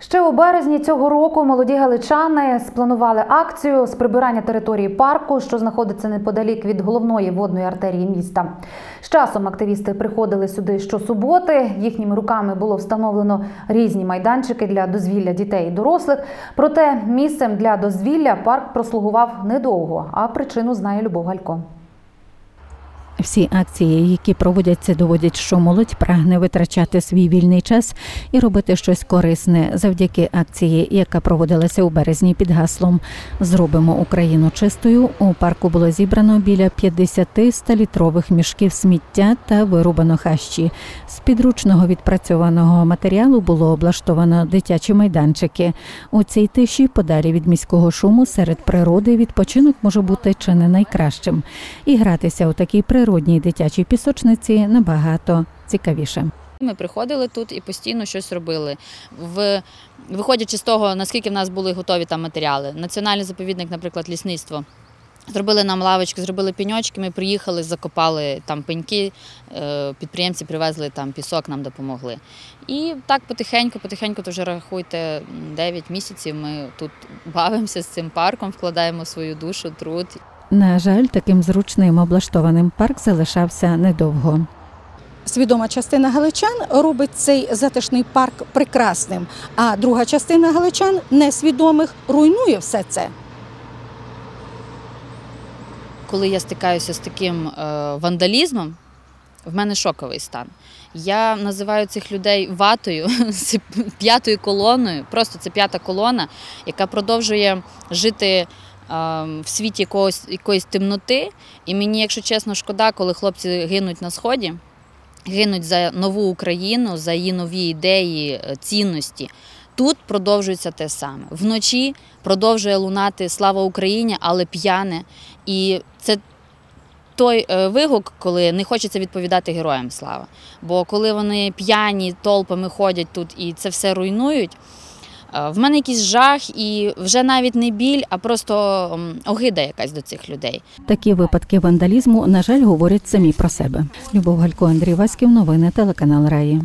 Ще у березні цього року молоді галичани спланували акцію з прибирання території парку, що знаходиться неподалік від головної водної артерії міста. З часом активісти приходили сюди щосуботи. Їхніми руками було встановлено різні майданчики для дозвілля дітей і дорослих. Проте місцем для дозвілля парк прослугував недовго, а причину знає Любов Галько. Всі акції, які проводяться, доводять, що молодь прагне витрачати свій вільний час і робити щось корисне завдяки акції, яка проводилася у березні під гаслом Зробимо Україну чистою. У парку було зібрано біля 50 100-літрових мішків сміття та вирубано хащі. З підручного відпрацьованого матеріалу було облаштовано дитячі майданчики. У цій тиші, подалі від міського шуму, серед природи відпочинок може бути чи не найкращим. І гратися у такій природній дитячій пісочниці набагато цікавіше. Ми приходили тут і постійно щось робили. В, виходячи з того, наскільки в нас були готові там матеріали. Національний заповідник, наприклад, лісництво. Зробили нам лавочки, зробили пеньочки, ми приїхали, закопали там пеньки, е, підприємці привезли там пісок, нам допомогли. І так потихеньку, потихеньку, то вже рахуйте 9 місяців. Ми тут бавимося з цим парком, вкладаємо свою душу, труд. На жаль, таким зручним облаштованим парк залишався недовго. Свідома частина галичан робить цей затишний парк прекрасним, а друга частина галичан несвідомих руйнує все це. коли я стикаюся з таким е, вандалізмом, в мене шоковий стан. Я називаю цих людей ватою, п'ятою колоною. Просто це п'ята колона, яка продовжує жити в світі якогось, якоїсь темноти. І мені, якщо чесно, шкода, коли хлопці гинуть на сході, гинуть за нову Україну, за її нові ідеї, е, цінності. Тут продовжується те саме. Вночі продовжує лунати Слава Україні, але п'яне. І це той е, вигук, коли не хочеться відповідати героям слава. Бо коли вони п'яні толпами ходять тут і це все руйнують. Е, В мене якийсь жах, і вже навіть не біль, а просто огида якась до цих людей. Такі випадки вандалізму, на жаль, говорять самі про себе. Любов Галько, Андрій Васьків, новини телеканал Раї.